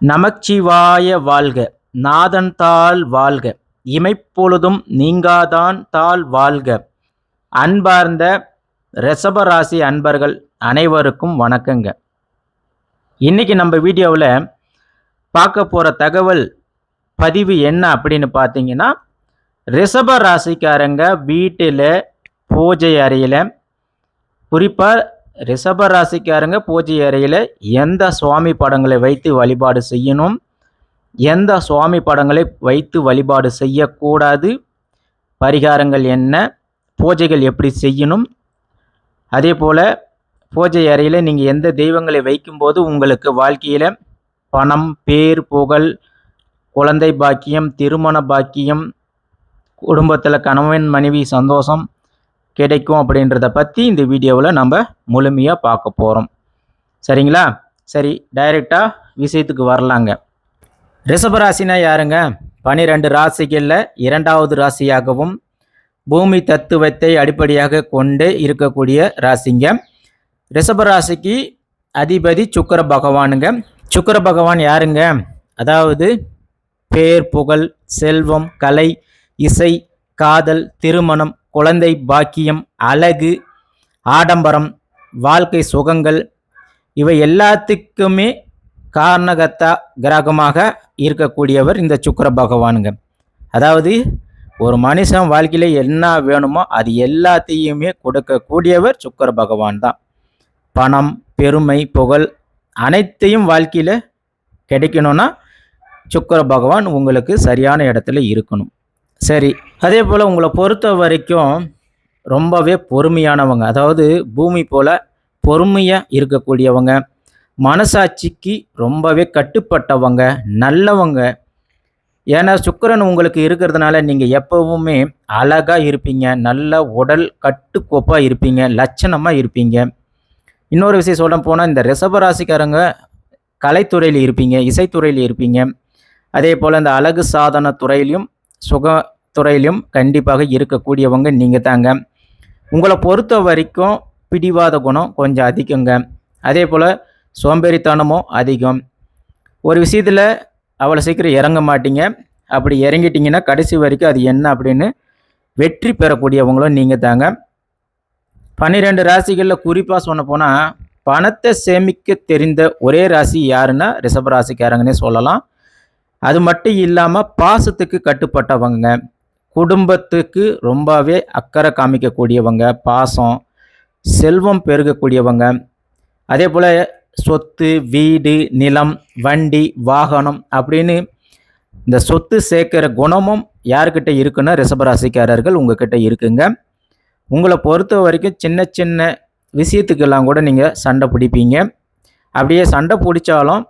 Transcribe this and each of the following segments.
நமச்சிவாய வாழ்க. நாதன் தாள் வாழ்க. இமைப்பொழுதும் நீங்காதான் தாள் வாழ்க. அன்பார்ந்த ரிஷபராசி அன்பர்கள் அனைவருக்கும் வணக்கங்க. இன்னைக்கு நம்ம வீடியோவில் பார்க்க போகிற தகவல் பதிவு என்ன அப்படின்னு பார்த்தீங்கன்னா ரிஷப ராசிக்காரங்க வீட்டில் பூஜை அறையில் குறிப்பாக ரிஷப ராசிக்காரங்க பூஜை அறையில் எந்த சுவாமி படங்களை வைத்து வழிபாடு செய்யணும்? எந்த சுவாமி படங்களை வைத்து வழிபாடு செய்யக்கூடாது? பரிகாரங்கள் என்ன? பூஜைகள் எப்படி செய்யணும்? அதே போல் பூஜை அறையில் நீங்கள் எந்த தெய்வங்களை வைக்கும்போது உங்களுக்கு வாழ்க்கையில் பணம் பேர் புகழ் குழந்தை பாக்கியம் திருமண பாக்கியம் குடும்பத்தில் கணவன் மனைவி சந்தோஷம் கிடைக்கும் அப்படின்றத பற்றி இந்த வீடியோவில் நம்ம முழுமையாக பார்க்க போகிறோம் சரிங்களா? சரி டைரெக்டாக விஷயத்துக்கு வரலாங்க. ரிஷபராசினா யாருங்க? பனிரெண்டு ராசிகளில் இரண்டாவது ராசியாகவும் பூமி தத்துவத்தை அடிப்படையாக கொண்டு இருக்கக்கூடிய ராசிங்க. ரிஷபராசிக்கு அதிபதி சுக்கர பகவானுங்க. சுக்கர பகவான் யாருங்க? அதாவது பேர் புகழ் செல்வம் கலை இசை காதல் திருமணம் குழந்தை பாக்கியம் அழகு ஆடம்பரம் வாழ்க்கை சுகங்கள் இவை எல்லாத்துக்குமே காரணகத்தா கிரகமாக இருக்கக்கூடியவர் இந்த சுக்கர பகவானுங்க. அதாவது ஒரு மனுஷன் வாழ்க்கையில் என்ன வேணுமோ அது எல்லாத்தையுமே கொடுக்கக்கூடியவர் சுக்கர பகவான் தான். பணம் பெருமை புகழ் அனைத்தையும் வாழ்க்கையில் கிடைக்கணும்னா சுக்கர பகவான் உங்களுக்கு சரியான இடத்துல இருக்கணும். சரி அதே போல் உங்களை பொறுத்த வரைக்கும் ரொம்பவே பொறுமையானவங்க. அதாவது பூமி போல் பொறுமையாக இருக்கக்கூடியவங்க. மனசாட்சிக்கு ரொம்பவே கட்டுப்பட்டவங்க நல்லவங்க. ஏன்னா சுக்கரன் உங்களுக்கு இருக்கிறதுனால நீங்கள் எப்பவுமே அழகாக இருப்பீங்க நல்ல உடல் கட்டுக்கோப்பாக இருப்பீங்க லட்சணமாக இருப்பீங்க. இன்னொரு விஷயம் சொல்ல போனால் இந்த ரிஷபராசிக்காரங்க கலைத்துறையில் இருப்பீங்க இசைத்துறையில் இருப்பீங்க. அதே போல் இந்த அழகு சாதன துறையிலையும் சுக துறையிலும் கண்டிப்பாக இருக்கக்கூடியவங்க நீங்கள் தாங்க. உங்களை பொறுத்த வரைக்கும் பிடிவாத குணம் கொஞ்சம் அதிகங்க. அதே போல் சோம்பேறித்தனமும் அதிகம். ஒரு விஷயத்தில் அவ்வளோ சீக்கிரம் இறங்க மாட்டீங்க. அப்படி இறங்கிட்டிங்கன்னா கடைசி வரைக்கும் அது என்ன அப்படின்னு வெற்றி பெறக்கூடியவங்களும் நீங்கள் தாங்க. பன்னிரெண்டு ராசிகளில் குறிப்பாக சொன்ன போனால் பணத்தை சேமிக்க தெரிந்த ஒரே ராசி யாருன்னா ரிஷப ராசிக்காரங்கன்னே சொல்லலாம். அது மட்டும் இல்லாமல் பாசத்துக்கு கட்டுப்பட்டவங்க. குடும்பத்துக்கு ரொம்பவே அக்கறை காமிக்கக்கூடியவங்க பாசம் செல்வம் பெருகக்கூடியவங்க. அதே போல் சொத்து வீடு நிலம் வண்டி வாகனம் அப்படின்னு இந்த சொத்து சேர்க்கிற குணமும் யாருக்கிட்ட இருக்குன்னா ரிஷபராசிக்காரர்கள் உங்ககிட்ட இருக்குங்க. உங்களை பொறுத்த வரைக்கும் சின்ன சின்ன விஷயத்துக்கெல்லாம் கூட நீங்கள் சண்டை பிடிப்பீங்க. அப்படியே சண்டை பிடிச்சாலும்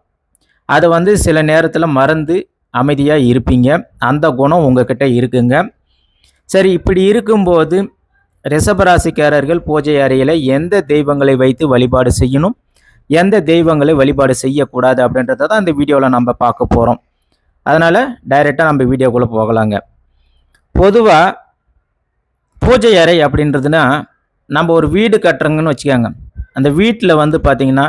அதை வந்து சில நேரத்தில் மறந்து அமைதியாக இருப்பீங்க. அந்த குணம் உங்ககிட்ட இருக்குங்க. சரி இப்படி இருக்கும்போது ரிஷபராசிக்காரர்கள் பூஜை அறையில் எந்த தெய்வங்களை வைத்து வழிபாடு செய்யணும்? எந்த தெய்வங்களை வழிபாடு செய்யக்கூடாது அப்படின்றத தான் இந்த வீடியோவில் நம்ம பார்க்க போகிறோம் அதனால் டைரெக்டாக நம்ம வீடியோக்குள்ளே போகலாங்க. பொதுவாக பூஜை அறை அப்படின்றதுனா நம்ம ஒரு வீடு கட்டுறோங்கன்னு வச்சுக்கோங்க. அந்த வீட்டில் வந்து பார்த்திங்கன்னா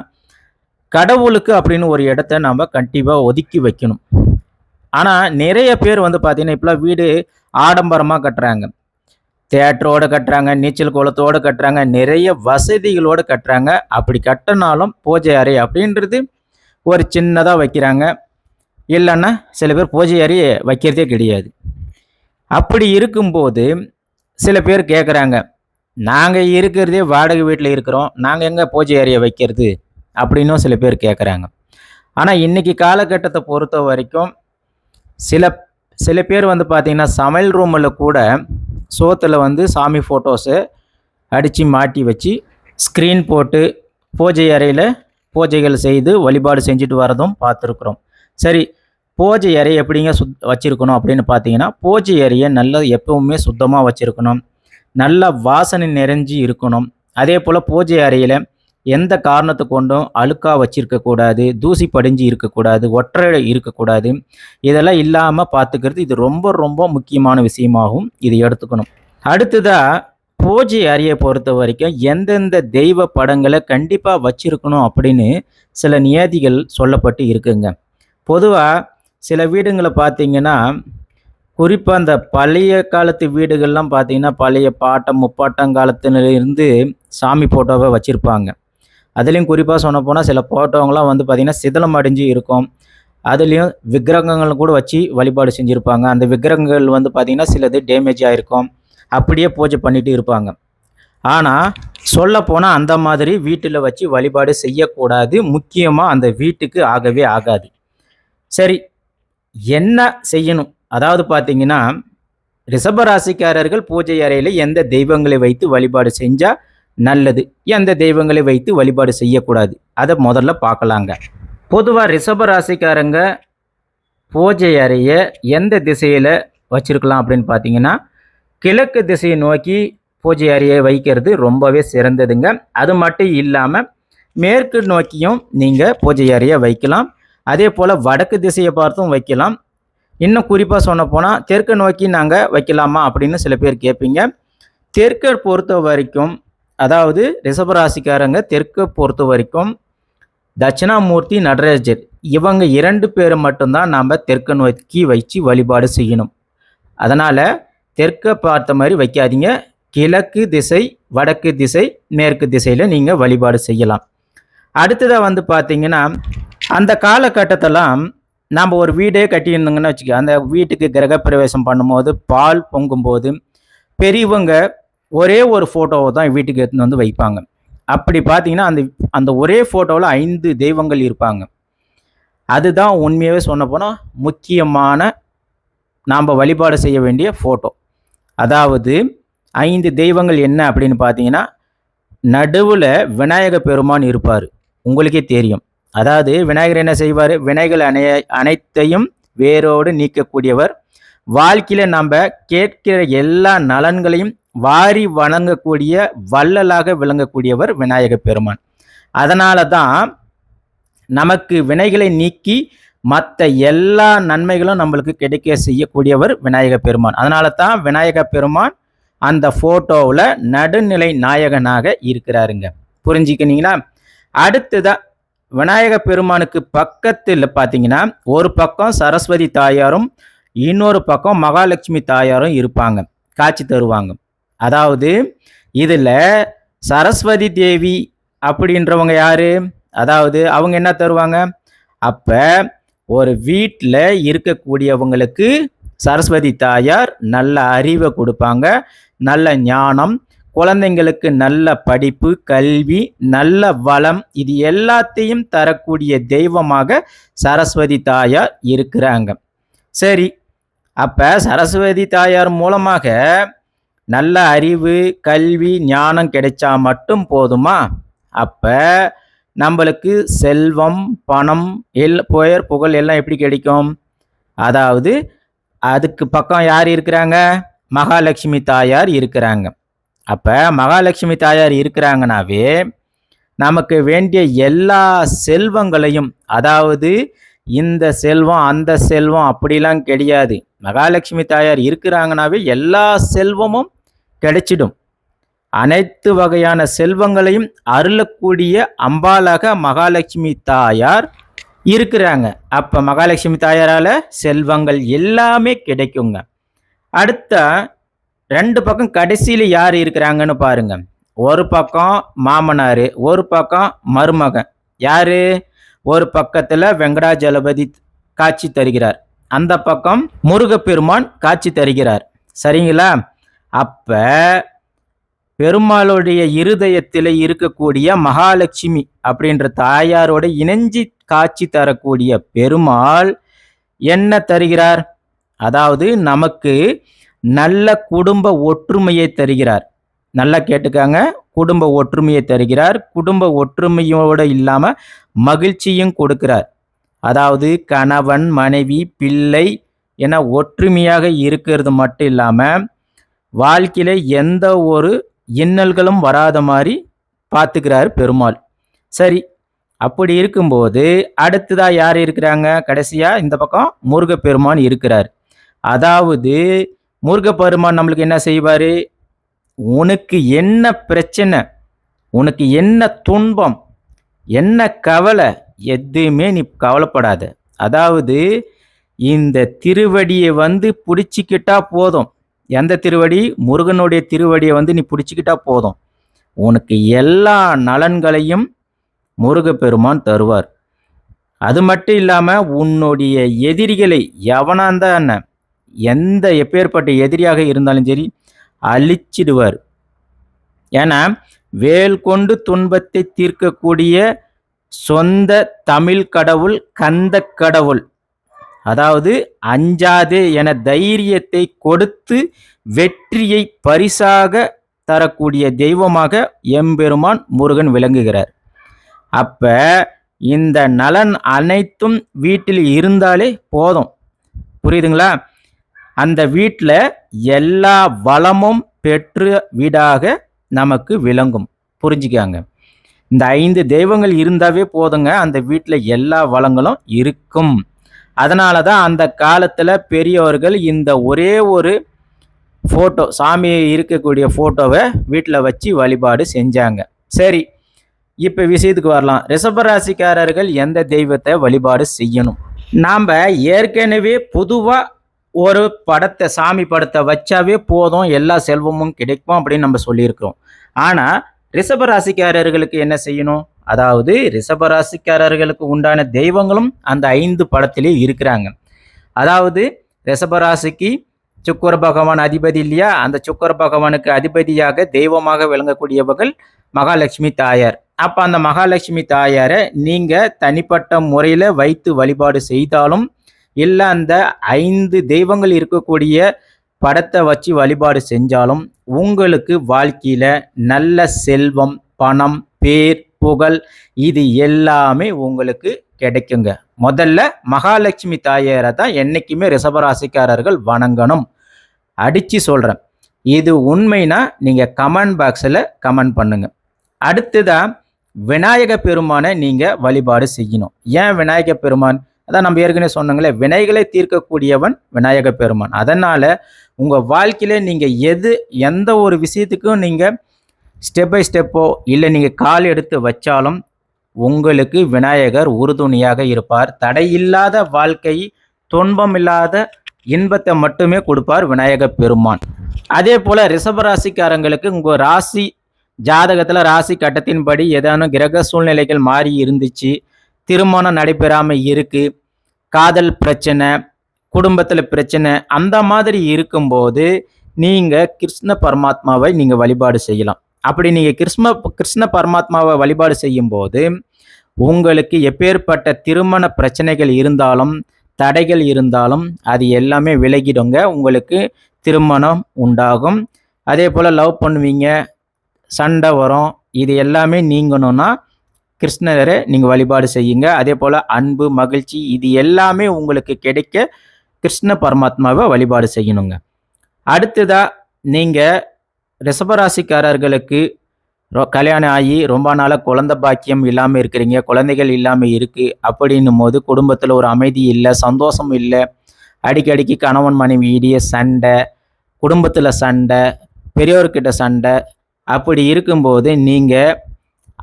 கடவுளுக்கு அப்படின்னு ஒரு இடத்த நம்ம கண்டிப்பாக ஒதுக்கி வைக்கணும். ஆனால் நிறைய பேர் வந்து பார்த்திங்கன்னா இப்போலாம் வீடு ஆடம்பரமாக கட்டுறாங்க. தேட்டரோடு கட்டுறாங்க நீச்சல் குளத்தோடு கட்டுறாங்க நிறைய வசதிகளோடு கட்டுறாங்க. அப்படி கட்டினாலும் பூஜை அறை அப்படின்றது ஒரு சின்னதாக வைக்கிறாங்க. இல்லைன்னா சில பேர் பூஜை அறை வைக்கிறதே கிடையாது. அப்படி இருக்கும்போது சில பேர் கேட்குறாங்க நாங்கள் இருக்கிறதே வாடகை வீட்டில் இருக்கிறோம். நாங்கள் எங்கே பூஜை அறையை வைக்கிறது? அப்படின்னும் சில பேர் கேட்குறாங்க ஆனால் இன்றைக்கி காலகட்டத்தை பொறுத்த வரைக்கும் சில சில பேர் வந்து பார்த்திங்கன்னா சமையல் ரூமில் கூட சோத்தில் வந்து சாமி ஃபோட்டோஸு அடித்து மாட்டி வச்சு ஸ்க்ரீன் போட்டு பூஜை அறையில் பூஜைகள் செய்து வழிபாடு செஞ்சுட்டு வரதும் பார்த்துருக்குறோம் சரி பூஜை அறை எப்படிங்க சுத் வச்சுருக்கணும் அப்படின்னு பார்த்தீங்கன்னா பூஜை அறையை நல்லா எப்பவுமே சுத்தமாக வச்சுருக்கணும். நல்லா வாசனை நிறைஞ்சி இருக்கணும். அதே போல் பூஜை அறையில் எந்த காரணத்தை கொண்டும் அழுக்காக வச்சிருக்கக்கூடாது தூசி படிஞ்சு இருக்கக்கூடாது ஒற்றை இருக்கக்கூடாது இதெல்லாம் இல்லாமல் பார்த்துக்கிறது இது ரொம்ப ரொம்ப முக்கியமான விஷயமாகும். இது எடுத்துக்கணும். அடுத்ததாக பூஜை அறையை பொறுத்த வரைக்கும் எந்தெந்த தெய்வ படங்களை கண்டிப்பாக வச்சிருக்கணும் அப்படின்னு சில நியதிகள் சொல்லப்பட்டு இருக்குங்க. பொதுவாக சில வீடுங்களை பார்த்தீங்கன்னா குறிப்பாக அந்த பழைய காலத்து வீடுகள்லாம் பார்த்தீங்கன்னா பழைய பாட்டம் முப்பாட்டம் காலத்திலிருந்து சாமி ஃபோட்டோவை வச்சுருப்பாங்க. அதுலேயும் குறிப்பாக சொன்ன போனால் சில ஃபோட்டோங்களாம் வந்து பார்த்திங்கன்னா சிதலம் அடைஞ்சு இருக்கும். அதுலேயும் விக்கிரகங்கள் கூட வச்சு வழிபாடு செஞ்சுருப்பாங்க. அந்த விக்கிரகங்கள் வந்து பார்த்திங்கன்னா சிலது டேமேஜ் ஆகிருக்கும் அப்படியே பூஜை பண்ணிட்டு இருப்பாங்க. ஆனால் சொல்லப்போனால் அந்த மாதிரி வீட்டில் வச்சு வழிபாடு செய்யக்கூடாது. முக்கியமாக அந்த வீட்டுக்கு ஆகவே ஆகாது. சரி என்ன செய்யணும்? அதாவது பார்த்தீங்கன்னா ரிஷபராசிக்காரர்கள் பூஜை அறையில் எந்த தெய்வங்களை வைத்து வழிபாடு செஞ்சால் நல்லது. எந்த தெய்வங்களை வைத்து வழிபாடு செய்யக்கூடாது? அதை முதல்ல பார்க்கலாங்க. பொதுவாக ரிஷபராசிக்காரங்க பூஜை அறையை எந்த திசையில் வச்சுருக்கலாம் அப்படின்னு பார்த்தீங்கன்னா கிழக்கு திசையை நோக்கி பூஜை அறையை வைக்கிறது ரொம்பவே சிறந்ததுங்க. அது மட்டும் இல்லாமல் மேற்கு நோக்கியும் நீங்கள் பூஜை அறையை வைக்கலாம். அதே போல் வடக்கு திசையை பார்த்தும் வைக்கலாம். இன்னும் குறிப்பாக சொன்ன போனால் தெற்கு நோக்கி நாங்கள் வைக்கலாமா அப்படின்னு சில பேர் கேட்பீங்க. தெற்கை பொறுத்த வரைக்கும் அதாவது ரிஷபராசிக்காரங்க தெற்கை பொறுத்த வரைக்கும் தட்சிணாமூர்த்தி நடராஜர் இவங்க இரண்டு பேரை மட்டும்தான் நாம் தெற்கு நோக்கி வச்சு வழிபாடு செய்யணும். அதனால் தெற்கை பார்த்த மாதிரி வைக்காதீங்க. கிழக்கு திசை வடக்கு திசை மேற்கு திசையில் நீங்கள் வழிபாடு செய்யலாம். அடுத்ததாக வந்து பார்த்தீங்கன்னா அந்த காலகட்டத்தெல்லாம் நாம் ஒரு வீடே கட்டியிருந்தோங்கன்னு வச்சுக்கோ அந்த வீட்டுக்கு கிரகப்பிரவேசம் பண்ணும்போது பால் பொங்கும்போது பெரியவங்க ஒரே ஒரு ஃபோட்டோவை தான் வீட்டுக்கு எடுத்துன்னு வந்து வைப்பாங்க. அப்படி பார்த்தீங்கன்னா அந்த அந்த ஒரே ஃபோட்டோவில் ஐந்து தெய்வங்கள் இருப்பாங்க. அதுதான் உண்மையாகவே சொன்ன போனால் முக்கியமான நாம் வழிபாடு செய்ய வேண்டிய ஃபோட்டோ அதாவது ஐந்து தெய்வங்கள் என்ன அப்படின்னு பார்த்தீங்கன்னா நடுவில் விநாயக பெருமான் இருப்பார். உங்களுக்கே தெரியும். அதாவது விநாயகர் என்ன செய்வார்? வினைகள் அனை அனைத்தையும் வேரோடு நீக்கக்கூடியவர். வாழ்க்கையில் நம்ம கேட்கிற எல்லா நலன்களையும் வாரி வணங்கக்கூடிய வள்ளலாக விளங்கக்கூடியவர் விநாயக பெருமான். அதனால தான் நமக்கு வினைகளை நீக்கி மற்ற எல்லா நன்மைகளும் நம்மளுக்கு கிடைக்க செய்யக்கூடியவர் விநாயக பெருமான். அதனால தான் விநாயக பெருமான் அந்த ஃபோட்டோவில் நடுநிலை நாயகனாக இருக்கிறாருங்க. புரிஞ்சுக்கினீங்களா? அடுத்ததான் விநாயக பெருமானுக்கு பக்கத்தில் பார்த்தீங்கன்னா ஒரு பக்கம் சரஸ்வதி தாயாரும் இன்னொரு பக்கம் மகாலட்சுமி தாயாரும் இருப்பாங்க. காட்சி தருவாங்க. அதாவது இதில் சரஸ்வதி தேவி அப்படின்றவங்க யாரு? அதாவது அவங்க என்ன தருவாங்க? அப்போ ஒரு வீட்டில் இருக்கக்கூடியவங்களுக்கு சரஸ்வதி தாயார் நல்ல அறிவை கொடுப்பாங்க நல்ல ஞானம் குழந்தைங்களுக்கு நல்ல படிப்பு கல்வி நல்ல வளம் இது எல்லாத்தையும் தரக்கூடிய தெய்வமாக சரஸ்வதி தாயார் இருக்கிறாங்க. சரி அப்போ சரஸ்வதி தாயார் மூலமாக நல்ல அறிவு கல்வி ஞானம் கிடைச்சா மட்டும் போதுமா? அப்போ நம்மளுக்கு செல்வம் பணம் எல் புயர் புகழ் எல்லாம் எப்படி கிடைக்கும்? அதாவது அதுக்கு பக்கம் யார் இருக்கிறாங்க? மகாலட்சுமி தாயார் இருக்கிறாங்க. அப்போ மகாலட்சுமி தாயார் இருக்கிறாங்கனாவே நமக்கு வேண்டிய எல்லா செல்வங்களையும் அதாவது இந்த செல்வம் அந்த செல்வம் அப்படிலாம் கிடையாது. மகாலட்சுமி தாயார் இருக்கிறாங்கனாவே எல்லா செல்வமும் கிடைச்சிடும். அனைத்து வகையான செல்வங்களையும் அருளக்கூடிய அம்பாலாக மகாலட்சுமி தாயார் இருக்கிறாங்க. அப்போ மகாலட்சுமி தாயாரால் செல்வங்கள் எல்லாமே கிடைக்குங்க. அடுத்த ரெண்டு பக்கம் கடைசியில் யார் இருக்கிறாங்கன்னு பாருங்க. ஒரு பக்கம் மாமனார் ஒரு பக்கம் மருமகன். யார்? ஒரு பக்கத்தில் வெங்கடாஜலபதி காட்சி தருகிறார். அந்த பக்கம் முருகப்பெருமான் காட்சி தருகிறார். சரிங்களா? அப்போ பெருமாளுடைய இருதயத்தில் இருக்கக்கூடிய மகாலட்சுமி அப்படின்ற தாயாரோட இணைஞ்சி காட்சி தரக்கூடிய பெருமாள் என்ன தருகிறார்? அதாவது நமக்கு நல்ல குடும்ப ஒற்றுமையை தருகிறார். நல்லா கேட்டுக்காங்க. குடும்ப ஒற்றுமையை தருகிறார். குடும்ப ஒற்றுமையோடு இல்லாமல் மகிழ்ச்சியும் கொடுக்கிறார். அதாவது கணவன் மனைவி பிள்ளை என ஒற்றுமையாக இருக்கிறது மட்டும் இல்லாமல் வாழ்க்கையில் எந்த ஒரு இன்னல்களும் வராத மாதிரி பார்த்துக்கிறார் பெருமாள். சரி அப்படி இருக்கும்போது அடுத்ததாக யார் இருக்கிறாங்க? கடைசியாக இந்த பக்கம் முருகப்பெருமான் இருக்கிறார். அதாவது முருகப்பெருமான் நம்மளுக்கு என்ன செய்வார்? உனக்கு என்ன பிரச்சனை? உனக்கு என்ன துன்பம்? என்ன கவலை? எதுவுமே நீ கவலைப்படாத. அதாவது இந்த திருவடியை வந்து பிடிச்சிக்கிட்டா போதும். எந்த திருவடி? முருகனுடைய திருவடியை வந்து நீ பிடிச்சிக்கிட்டா போதும். உனக்கு எல்லா நலன்களையும் முருகப்பெருமான் தருவார். அது மட்டும் இல்லாமல் உன்னுடைய எதிரிகளை எவனாந்தான் என்ன? எந்த எப்பேற்பட்ட எதிரியாக இருந்தாலும் சரி அழிச்சிடுவார். ஏன்னா வேல் கொண்டு துன்பத்தை தீர்க்கக்கூடிய சொந்த தமிழ் கடவுள் கந்த கடவுள். அதாவது அஞ்சாதே என தைரியத்தை கொடுத்து வெற்றியை பரிசாக தரக்கூடிய தெய்வமாக எம்பெருமான் முருகன் விளங்குகிறார். அப்ப இந்த நலன் அனைத்தும் வீட்டில் இருந்தாலே போதும். புரியுதுங்களா? அந்த வீட்டில் எல்லா வளமும் பெற்ற வீடாக நமக்கு விளங்கும். புரிஞ்சுக்காங்க. இந்த ஐந்து தெய்வங்கள் இருந்தாவே போதுங்க. அந்த வீட்டில் எல்லா வளங்களும் இருக்கும். அதனால தான் அந்த காலத்தில் பெரியவர்கள் இந்த ஒரே ஒரு ஃபோட்டோ சாமி இருக்கக்கூடிய ஃபோட்டோவை வீட்டில் வச்சு வழிபாடு செஞ்சாங்க. சரி இப்போ விஷயத்துக்கு வரலாம். ரிஷபராசிக்காரர்கள் எந்த தெய்வத்தை வழிபாடு செய்யணும்? நாம் ஏற்கனவே பொதுவாக ஒரு படத்தை சாமி படத்தை வச்சாவே போதும் எல்லா செல்வமும் கிடைக்கும் அப்படின்னு நம்ம சொல்லியிருக்கிறோம். ஆனால் ரிஷபராசிக்காரர்களுக்கு என்ன செய்யணும்? அதாவது ரிஷபராசிக்காரர்களுக்கு உண்டான தெய்வங்களும் அந்த ஐந்து படத்திலே இருக்கிறாங்க. அதாவது ரிஷபராசிக்கு சுக்கர பகவான் அதிபதி இல்லையா? அந்த சுக்கர பகவானுக்கு அதிபதியாக தெய்வமாக விளங்கக்கூடியவர்கள் மகாலட்சுமி தாயார். அப்போ அந்த மகாலட்சுமி தாயாரை நீங்கள் தனிப்பட்ட முறையில் வைத்து வழிபாடு செய்தாலும் இல்லை அந்த ஐந்து தெய்வங்கள் இருக்கக்கூடிய படத்தை வச்சு வழிபாடு செஞ்சாலும் உங்களுக்கு வாழ்க்கையில் நல்ல செல்வம் பணம் பேர் புகழ் இது எல்லாமே உங்களுக்கு கிடைக்குங்க. முதல்ல மகாலட்சுமி தாயாரை தான் என்றைக்குமே ரிஷபராசிக்காரர்கள் வணங்கணும். அடித்து சொல்கிறேன் இது உண்மைனா நீங்கள் கமெண்ட் பாக்ஸில் கமெண்ட் பண்ணுங்க. அடுத்ததாக விநாயக பெருமானை நீங்கள் வழிபாடு செய்யணும். ஏன் விநாயக பெருமான்? அதான் நம்ம ஏற்கனவே சொன்னங்களே வினைகளை தீர்க்கக்கூடியவன் விநாயக பெருமான். அதனால் உங்கள் வாழ்க்கையில நீங்கள் எது எந்த ஒரு விஷயத்துக்கும் நீங்கள் ஸ்டெப் பை ஸ்டெப்போ இல்லை நீங்கள் கால் எடுத்து வச்சாலும் உங்களுக்கு விநாயகர் உறுதுணையாக இருப்பார். தடையில்லாத வாழ்க்கை துன்பம் இல்லாத இன்பத்தை மட்டுமே கொடுப்பார் விநாயக பெருமான். அதே போல் ரிஷபராசிக்காரங்களுக்கு உங்கள் ராசி ஜாதகத்தில் ராசி கட்டத்தின்படி ஏதானும் கிரக சூழ்நிலைகள் மாறி இருந்துச்சு திருமணம் நடைபெறாமல் இருக்குது காதல் பிரச்சனை குடும்பத்தில் பிரச்சனை அந்த மாதிரி இருக்கும்போது நீங்கள் கிருஷ்ண பரமாத்மாவை நீங்கள் வழிபாடு செய்யலாம். அப்படி நீங்கள் கிருஷ்ண கிருஷ்ண பரமாத்மாவை வழிபாடு செய்யும்போது உங்களுக்கு எப்பேற்பட்ட திருமண பிரச்சனைகள் இருந்தாலும் தடைகள் இருந்தாலும் அது எல்லாமே விலகிடுங்க. உங்களுக்கு திருமணம் உண்டாகும். அதே போல் லவ் பண்ணுவீங்க சண்டை வரும் இது எல்லாமே நீங்கணும்னா கிருஷ்ணரை நீங்கள் வழிபாடு செய்யுங்க. அதே போல் அன்பு மகிழ்ச்சி இது எல்லாமே உங்களுக்கு கிடைக்க கிருஷ்ண பரமாத்மாவை வழிபாடு செய்யணுங்க. அடுத்ததாக நீங்கள் ரிஷபராசிக்காரர்களுக்கு கல்யாணம் ஆகி ரொம்ப நாளாக குழந்த பாக்கியம் இல்லாமல் இருக்கிறீங்க குழந்தைகள் இல்லாமல் இருக்குது அப்படின்னும் போது குடும்பத்தில் ஒரு அமைதி இல்லை சந்தோஷம் இல்லை. அடிக்கடிக்கு கணவன் மனைவி இடிய சண்டை குடும்பத்தில் சண்டை பெரியோர்கிட்ட சண்டை அப்படி இருக்கும்போது நீங்கள்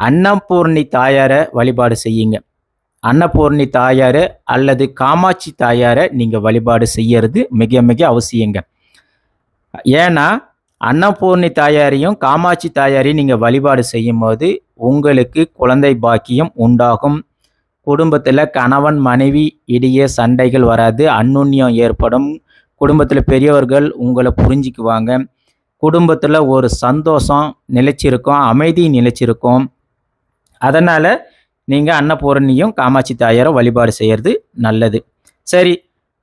அன்னபூர்ணி தாயாரை வழிபாடு செய்யுங்க. அன்னபூர்ணி தாயாரை அல்லது காமாட்சி தாயாரை நீங்கள் வழிபாடு செய்யறது மிக மிக அவசியங்க. ஏன்னா அன்னபூர்ணி தாயாரையும் காமாட்சி தாயாரையும் நீங்கள் வழிபாடு செய்யும் போது உங்களுக்கு குழந்தை பாக்கியம் உண்டாகும். குடும்பத்தில் கணவன் மனைவி இடையே சண்டைகள் வராது அந்நுண்ணியம் ஏற்படும். குடும்பத்தில் பெரியவர்கள் உங்களை புரிஞ்சிக்குவாங்க. குடும்பத்தில் ஒரு சந்தோஷம் நிலைச்சிருக்கும் அமைதி நிலைச்சிருக்கும். அதனால் நீங்கள் அன்னபூரணியும் காமாட்சி தாயாரை வழிபாடு செய்கிறது நல்லது. சரி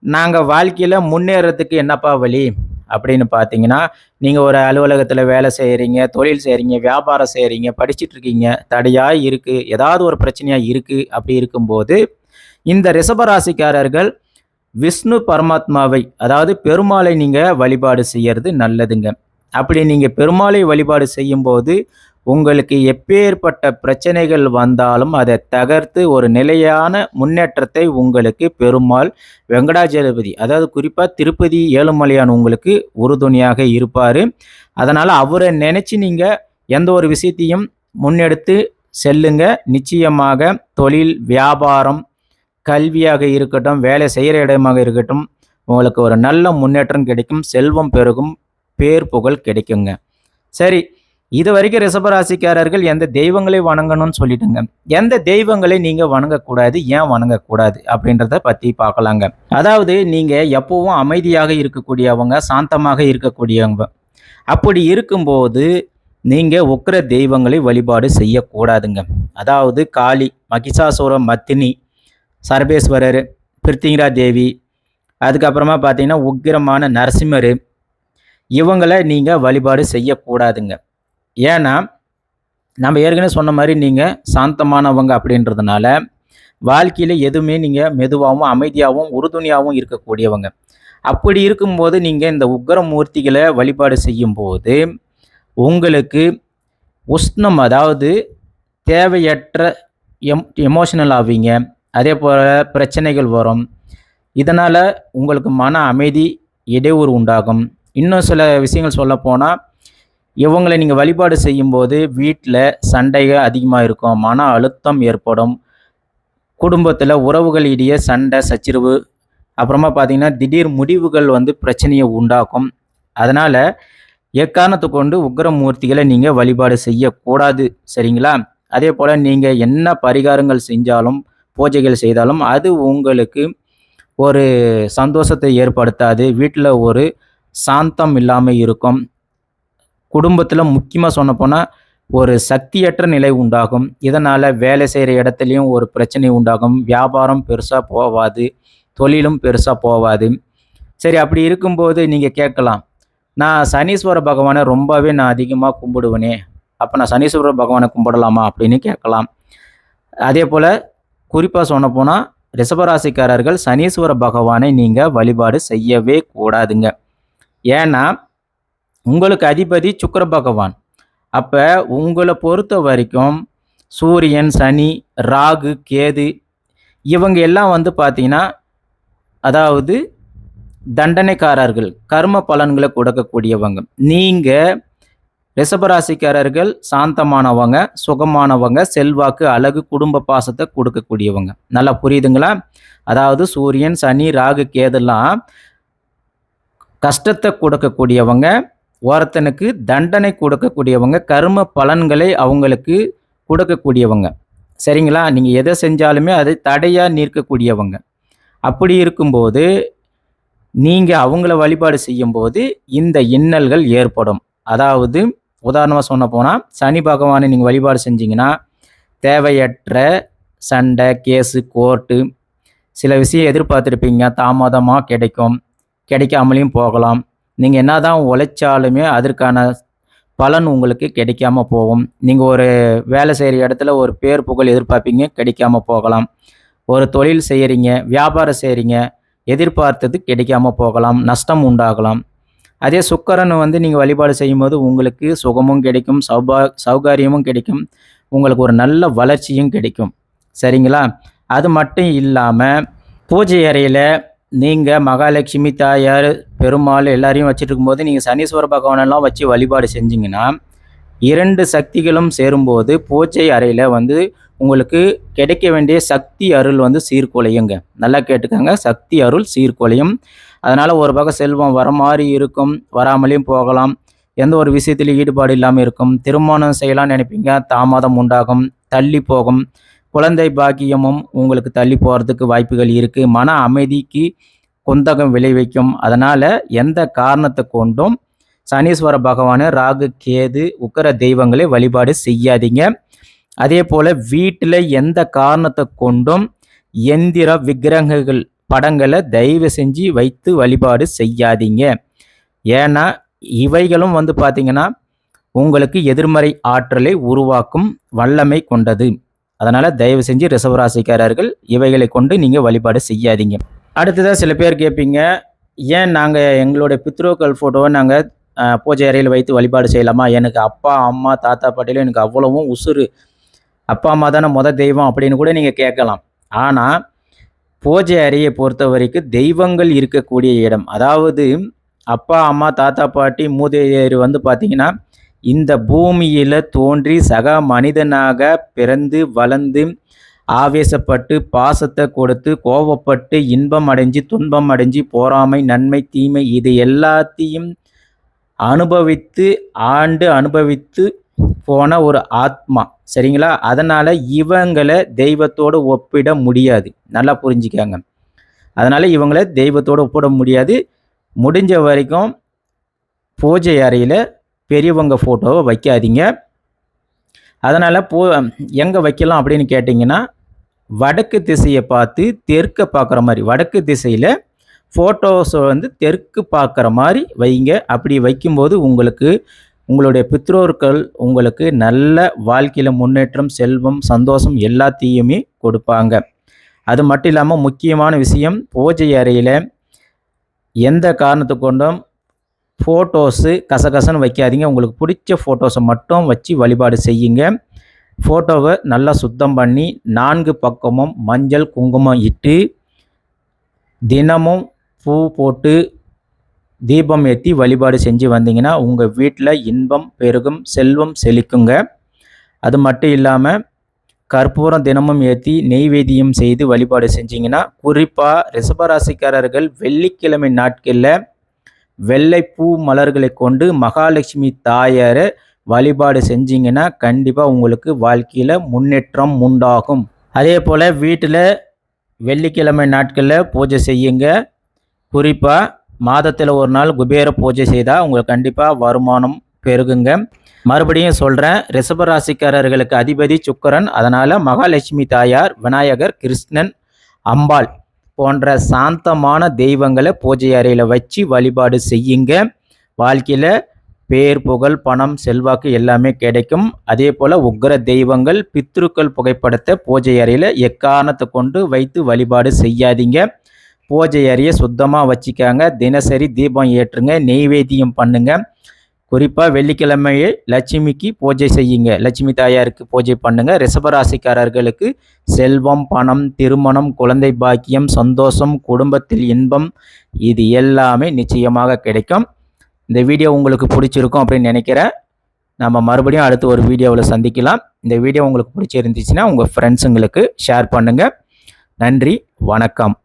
நாங்கள் வாழ்க்கையில் முன்னேறதுக்கு என்னப்பா வழி? அப்படின்னு பார்த்தீங்கன்னா நீங்கள் ஒரு அலுவலகத்தில் வேலை செய்கிறீங்க தொழில் செய்கிறீங்க வியாபாரம் செய்கிறீங்க படிச்சுட்ருக்கீங்க தடையாக இருக்குது ஏதாவது ஒரு பிரச்சனையாக இருக்குது அப்படி இருக்கும்போது இந்த ரிஷபராசிக்காரர்கள் விஷ்ணு பரமாத்மாவை அதாவது பெருமாளை நீங்கள் வழிபாடு செய்கிறது நல்லதுங்க. அப்படி நீங்கள் பெருமாளை வழிபாடு செய்யும்போது உங்களுக்கு எப்பேற்பட்ட பிரச்சனைகள் வந்தாலும் அதை தகர்த்து ஒரு நிலையான முன்னேற்றத்தை உங்களுக்கு பெருமாள் வெங்கடாஜலபதி அதாவது குறிப்பாக திருப்பதி ஏழுமலையான் உங்களுக்கு உறுதுணையாக இருப்பார். அதனால் அவரை நினச்சி நீங்கள் எந்த ஒரு விஷயத்தையும் முன்னெடுத்து செல்லுங்க. நிச்சயமாக தொழில் வியாபாரம் கல்வியாக இருக்கட்டும் வேலை செய்கிற இடமாக இருக்கட்டும் உங்களுக்கு ஒரு நல்ல முன்னேற்றம் கிடைக்கும் செல்வம் பெருகும் பேர் புகழ் கிடைக்குங்க. சரி இது வரைக்கும் ரிஷபராசிக்காரர்கள் எந்த தெய்வங்களை வணங்கணும்னு சொல்லிட்டுங்க. எந்த தெய்வங்களை நீங்கள் வணங்கக்கூடாது ஏன் வணங்கக்கூடாது அப்படின்றத பற்றி பார்க்கலாங்க. அதாவது நீங்கள் எப்பவும் அமைதியாக இருக்கக்கூடியவங்க சாந்தமாக இருக்கக்கூடியவங்க. அப்படி இருக்கும்போது நீங்கள் உக்கிர தெய்வங்களை வழிபாடு செய்யக்கூடாதுங்க. அதாவது காளி மகிஷாசுரம் மத்தினி சர்வேஸ்வரர் பிருத்திங்கரா தேவி அதுக்கப்புறமா பார்த்தீங்கன்னா உக்கிரமான நரசிம்மர் இவங்களை நீங்கள் வழிபாடு செய்யக்கூடாதுங்க. ஏன்னா நம்ம ஏற்கனவே சொன்ன மாதிரி நீங்கள் சாந்தமானவங்க அப்படின்றதுனால வாழ்க்கையில் எதுவுமே நீங்கள் மெதுவாகவும் அமைதியாகவும் உறுதுணையாகவும் இருக்கக்கூடியவங்க. அப்படி இருக்கும்போது நீங்கள் இந்த உக்ரமூர்த்திகளை வழிபாடு செய்யும்போது உங்களுக்கு உஷ்ணம் அதாவது தேவையற்ற எம் எமோஷனல் ஆவீங்க. அதே போல் பிரச்சனைகள் வரும். இதனால் உங்களுக்கு மன அமைதி இடையூறு உண்டாகும். இன்னும் சில விஷயங்கள் சொல்லப்போனால் இவங்களை நீங்கள் வழிபாடு செய்யும்போது வீட்டில் சண்டைகள் அதிகமாக இருக்கும் மன அழுத்தம் ஏற்படும். குடும்பத்தில் உறவுகளிடையே சண்டை சச்சரவு அப்புறமா பார்த்தீங்கன்னா திடீர் முடிவுகள் வந்து பிரச்சனையை உண்டாக்கும். அதனால் எக்காரணத்தை கொண்டு உக்ரமூர்த்திகளை நீங்கள் வழிபாடு செய்யக்கூடாது சரிங்களா? அதே போல் நீங்கள் என்ன பரிகாரங்கள் செஞ்சாலும் பூஜைகள் செய்தாலும் அது உங்களுக்கு ஒரு சந்தோஷத்தை ஏற்படுத்தாது. வீட்டில் ஒரு சாந்தம் இல்லாமல் இருக்கும். குடும்பத்தில் முக்கியமாக சொன்னப்போனால் ஒரு சக்தியற்ற நிலை உண்டாகும். இதனால் வேலை செய்கிற இடத்துலையும் ஒரு பிரச்சனை உண்டாகும். வியாபாரம் பெருசாக போகாது தொழிலும் பெருசாக போகாது சரி அப்படி இருக்கும்போது நீங்கள் கேட்கலாம் நான் சனீஸ்வர பகவானை ரொம்பவே நான் அதிகமாக கும்பிடுவேனே அப்போ நான் சனீஸ்வர பகவானை கும்பிடலாமா அப்படின்னு கேட்கலாம். அதே போல் குறிப்பாக சொன்ன போனால் ரிஷபராசிக்காரர்கள் சனீஸ்வர பகவானை நீங்கள் வழிபாடு செய்யவே கூடாதுங்க. ஏன்னா உங்களுக்கு அதிபதி சுக்கர பகவான். அப்போ உங்களை பொறுத்த வரைக்கும் சூரியன் சனி ராகு கேது இவங்க எல்லாம் வந்து பார்த்தீங்கன்னா அதாவது தண்டனைக்காரர்கள் கர்ம பலன்களை கொடுக்கக்கூடியவங்க. நீங்கள் ரிஷபராசிக்காரர்கள் சாந்தமானவங்க சுகமானவங்க செல்வாக்கு அழகு குடும்ப பாசத்தை கொடுக்கக்கூடியவங்க. நல்லா புரியுதுங்களா? அதாவது சூரியன் சனி ராகு கேதெல்லாம் கஷ்டத்தை கொடுக்கக்கூடியவங்க. ஒருத்தனுக்கு தண்டனை கொடுக்கக்கூடியவங்க கர்ம பலன்களை அவங்களுக்கு கொடுக்கக்கூடியவங்க. சரிங்களா? நீங்கள் எதை செஞ்சாலுமே அதை தடையாக நிற்கக்கூடியவங்க. அப்படி இருக்கும்போது நீங்கள் அவங்கள வழிபாடு செய்யும்போது இந்த இன்னல்கள் ஏற்படும். அதாவது உதாரணமாக சொன்ன போனால் சனி பகவானை நீங்கள் வழிபாடு செஞ்சீங்கன்னா தேவையற்ற சண்டை கேஸு கோர்ட்டு சில விஷயம் எதிர்பார்த்துருப்பீங்க. தாமதமாக கிடைக்கும். கிடைக்காமலையும் போகலாம். நீங்கள் என்ன தான் உழைச்சாலுமே அதற்கான பலன் உங்களுக்கு கிடைக்காம போகும். நீங்கள் ஒரு வேலை செய்கிற இடத்துல ஒரு பேர் புகழ் எதிர்பார்ப்பீங்க கிடைக்காம போகலாம். ஒரு தொழில் செய்கிறீங்க வியாபாரம் செய்கிறீங்க எதிர்பார்த்தது கிடைக்காம போகலாம் நஷ்டம் உண்டாகலாம். அதே சுக்கரன் வந்து நீங்கள் வழிபாடு செய்யும்போது உங்களுக்கு சுகமும் கிடைக்கும் சௌபா சௌகாரியமும் கிடைக்கும். உங்களுக்கு ஒரு நல்ல வளர்ச்சியும் கிடைக்கும். சரிங்களா? அது மட்டும் இல்லாமல் பூஜை அறையில் நீங்கள் மகாலட்சுமி தாயார் பெருமாள் எல்லாரையும் வச்சுட்டு இருக்கும்போது நீங்கள் சனீஸ்வர பகவானெல்லாம் வச்சு வழிபாடு செஞ்சிங்கன்னா இரண்டு சக்திகளும் சேரும்போது பூஜை அறையில் வந்து உங்களுக்கு கிடைக்க வேண்டிய சக்தி அருள் வந்து சீர்குலையுங்க. நல்லா கேட்டுக்கோங்க. சக்தி அருள் சீர்குலையும். அதனால் ஒரு பக்கம் செல்வம் வர மாதிரி இருக்கும். வராமலேயும் போகலாம். எந்த ஒரு விஷயத்திலையும் ஈடுபாடு இல்லாமல் இருக்கும். திருமணம் செய்யலாம்னு நினைப்பீங்க. தாமதம் உண்டாகும். தள்ளி போகும். குழந்தை பாக்கியமும் உங்களுக்கு தள்ளி போகிறதுக்கு வாய்ப்புகள் இருக்குது மன அமைதிக்கு குந்தகம் விளைவிக்கும். அதனால் எந்த காரணத்தை கொண்டும் சனீஸ்வர பகவானை ராகு கேது உக்கர தெய்வங்களை வழிபாடு செய்யாதீங்க. அதே போல் வீட்டில் எந்த காரணத்தை கொண்டும் எந்திர விக்கிரகங்கள் படங்களை தயவு செஞ்சு வைத்து வழிபாடு செய்யாதீங்க. ஏன்னா இவைகளும் வந்து பார்த்திங்கன்னா உங்களுக்கு எதிர்மறை ஆற்றலை உருவாக்கும் வல்லமை கொண்டது. அதனால் தயவு செஞ்சு ரிசவராசிக்காரர்கள் இவைகளை கொண்டு நீங்கள் வழிபாடு செய்யாதீங்க. அடுத்ததாக சில பேர் கேட்பீங்க ஏன் நாங்கள் எங்களுடைய பித்ரோக்கள் ஃபோட்டோவை நாங்கள் பூஜை அறையில் வைத்து வழிபாடு செய்யலாமா? எனக்கு அப்பா அம்மா தாத்தா பாட்டிலும் எனக்கு அவ்வளவும் உசுறு. அப்பா அம்மா தானே மொதல் தெய்வம் அப்படின்னு கூட நீங்கள் கேட்கலாம். ஆனால் பூஜை அறையை பொறுத்த வரைக்கும் தெய்வங்கள் இருக்கக்கூடிய இடம். அதாவது அப்பா அம்மா தாத்தா பாட்டி மூதையர் வந்து பார்த்திங்கன்னா இந்த பூமியில் தோன்றி சக மனிதனாக பிறந்து வளர்ந்து ஆவேசப்பட்டு பாசத்தை கொடுத்து கோபப்பட்டு இன்பம் அடைஞ்சு துன்பம் அடைஞ்சு போராமை நன்மை தீமை இது எல்லாத்தையும் அனுபவித்து ஆண்டு அனுபவித்து போன ஒரு ஆத்மா. சரிங்களா? அதனால் இவங்களை தெய்வத்தோடு ஒப்பிட முடியாது. நல்லா புரிஞ்சுக்காங்க. அதனால் இவங்களை தெய்வத்தோடு ஒப்பிட முடியாது. முடிஞ்ச வரைக்கும் பூஜை அறையில் பெரியவங்க ஃபோட்டோவை வைக்காதீங்க. அதனால் போ எங்கே வைக்கலாம் அப்படின்னு கேட்டிங்கன்னா வடக்கு திசையை பார்த்து தெற்க பார்க்குற மாதிரி வடக்கு திசையில் ஃபோட்டோஸை வந்து தெற்கு பார்க்குற மாதிரி வைங்க. அப்படி வைக்கும்போது உங்களுக்கு உங்களுடைய பித்ரோர்கள் உங்களுக்கு நல்ல வாழ்க்கையில் முன்னேற்றம் செல்வம் சந்தோஷம் எல்லாத்தையுமே கொடுப்பாங்க. அது மட்டும் இல்லாமல் முக்கியமான விஷயம் பூஜை அறையில் எந்த காரணத்தை கொண்டும் ஃபோட்டோஸு கசகசன்னு வைக்காதீங்க. உங்களுக்கு பிடிச்ச ஃபோட்டோஸை மட்டும் வச்சு வழிபாடு செய்யுங்க. ஃபோட்டோவை நல்லா சுத்தம் பண்ணி நான்கு பக்கமும் மஞ்சள் குங்குமம் இட்டு தினமும் பூ போட்டு தீபம் ஏற்றி வழிபாடு செஞ்சு வந்தீங்கன்னா உங்கள் வீட்டில் இன்பம் பெருகும் செல்வம் செழிக்குங்க. அது மட்டும் இல்லாமல் கற்பூரம் தினமும் ஏற்றி நெய்வேதியம் செய்து வழிபாடு செஞ்சிங்கன்னா குறிப்பாக ரிஷபராசிக்காரர்கள் வெள்ளிக்கிழமை நாட்களில் வெள்ளைப்பூ மலர்களை கொண்டு மகாலட்சுமி தாயாரை வழிபாடு செஞ்சிங்கன்னா கண்டிப்பாக உங்களுக்கு வாழ்க்கையில் முன்னேற்றம் உண்டாகும். அதே போல் வீட்டில் வெள்ளிக்கிழமை நாட்களில் பூஜை செய்யுங்க. குறிப்பாக மாதத்தில் ஒரு நாள் குபேர பூஜை செய்தால் உங்களுக்கு கண்டிப்பாக வருமானம் பெருகுங்க. மறுபடியும் சொல்கிறேன் ரிஷபராசிக்காரர்களுக்கு அதிபதி சுக்கரன் அதனால் மகாலட்சுமி தாயார் விநாயகர் கிருஷ்ணன் அம்பாள். போன்ற சாந்தமான தெய்வங்களை பூஜை அறையில் வச்சு வழிபாடு செய்யுங்க. வாழ்க்கையில் பேர் புகழ் பணம் செல்வாக்கு எல்லாமே கிடைக்கும். அதே போல் உக்ர தெய்வங்கள் பித்ருக்கள் புகைப்படத்தை பூஜை அறையில் எக்காரணத்தை கொண்டு வைத்து வழிபாடு செய்யாதீங்க. பூஜை அறையை சுத்தமாக வச்சுக்காங்க. தினசரி தீபம் ஏற்றுங்க. நெய்வேத்தியம் பண்ணுங்கள் குறிப்பாக வெள்ளிக்கிழமையே லட்சுமிக்கு பூஜை செய்யுங்க. லட்சுமி தாயாருக்கு பூஜை பண்ணுங்க. ரிஷபராசிக்காரர்களுக்கு செல்வம் பணம் திருமணம் குழந்தை பாக்கியம் சந்தோஷம் குடும்பத்தில் இன்பம் இது எல்லாமே நிச்சயமாக கிடைக்கும். இந்த வீடியோ உங்களுக்கு பிடிச்சிருக்கும் அப்படின்னு நினைக்கிறேன். நம்ம மறுபடியும் அடுத்து ஒரு வீடியோவில் சந்திக்கலாம். இந்த வீடியோ உங்களுக்கு பிடிச்சிருந்துச்சுன்னா உங்கள் ஃப்ரெண்ட்ஸுங்களுக்கு ஷேர் பண்ணுங்கள் நன்றி வணக்கம்.